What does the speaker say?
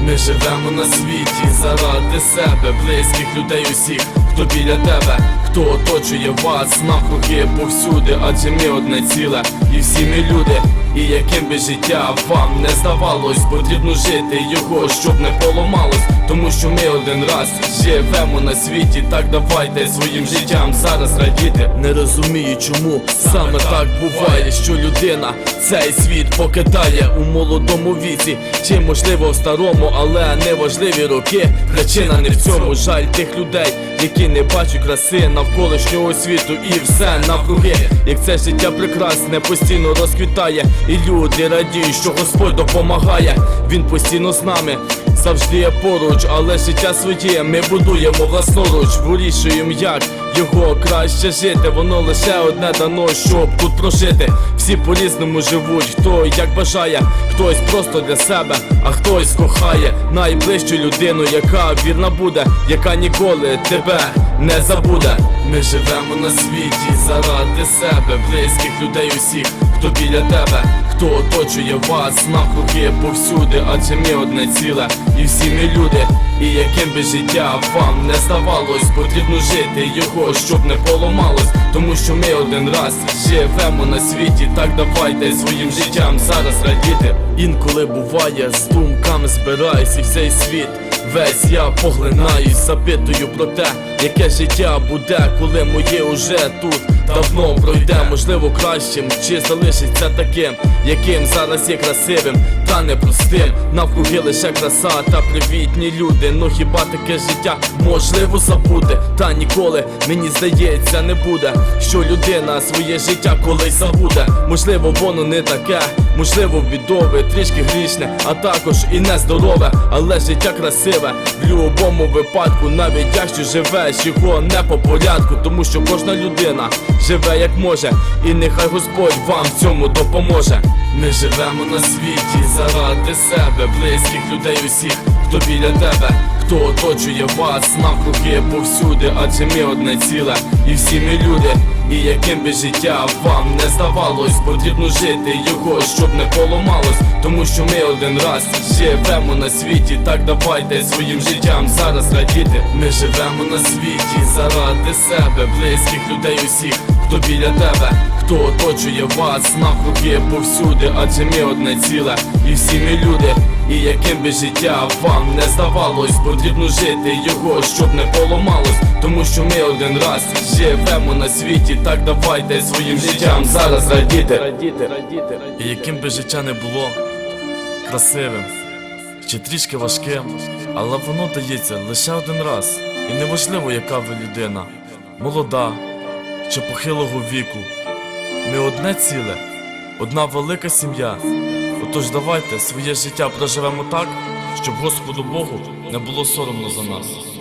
Ми живемо на світі заради себе, близьких людей усіх, хто біля тебе, хто оточує вас, навкруги повсюди, адже ми одне ціле, і всі ми люди, і яким би життя вам не здавалось, потрібно жити його, щоб не поламалось, тому що ми один раз живемо на світі, так давайте своїм життям зараз радіти. Не розумію, чому саме так буває, що людина цей світ покидає у молодому віці, чи можливо в старому, але неважливі роки. Причина не в цьому жаль тих людей, які не бачать краси навколишнього світу і все навкруги. Як це життя прекрасне, постійно розквітає, і люди радіють, що Господь допомагає. Він постійно з нами. Завжди є поруч, але життя своє ми будуємо власноруч, вирішуємо як його краще жити. Воно лише одне дано, щоб тут прожити. Всі по-різному живуть, хто як бажає, хтось просто для себе, а хтось кохає найближчу людину, яка вірна буде, яка ніколи тебе не забуде. Ми живемо на світі заради себе, близьких людей усіх, хто біля тебе, хто оточує вас навкруги повсюди, адже ми одне ціле, і всі ми люди, і яким би життя вам не здавалось, потрібно жити його, щоб не поламалось, тому що ми один раз живемо на світі, так давайте своїм життям зараз радіти. Інколи буває, з думками збираюсь і цей світ. Весь я поглинаюсь, запитую про те, яке життя буде, коли моє уже тут давно пройде, можливо, кращим, чи залишиться таким, яким зараз є красивим, та непростим. Навкруги лише краса та привітні люди. Ну хіба таке життя можливо забути? Та ніколи мені здається не буде, що людина своє життя колись забуде. Можливо, воно не таке, можливо, бідове, трішки грішне, а також і нездорове, але життя красиве в будь-якому випадку, навіть якщо живеш його не по порядку, тому що кожна людина живе як може, і нехай Господь вам цьому допоможе. Ми живемо на світі заради себе, близьких людей усіх, хто біля тебе, хто оточує вас навкруги повсюди, адже ми одне ціле, і всі ми люди, і яким би життя вам не здавалось, потрібно жити його, щоб не поламалось, тому що ми один раз живемо на світі, так давайте своїм життям зараз радіти. Ми живемо на світі заради себе, близьких людей усіх, хто біля тебе, хто оточує вас навкруги повсюди, адже ми одне ціле, і всі ми люди, і яким би життя вам не здавалось, потрібно жити його, щоб не поламалось, тому що ми один раз живемо на світі, так давайте своїм життям зараз радіти. Радіти, радіти, І яким би життя не було красивим чи трішки важким, але воно дається лише один раз. І неважливо, яка ви людина, молода чи похилого віку. Ми одне ціле, одна велика сім'я. Отож давайте своє життя проживемо так, щоб Господу Богу не було соромно за нас.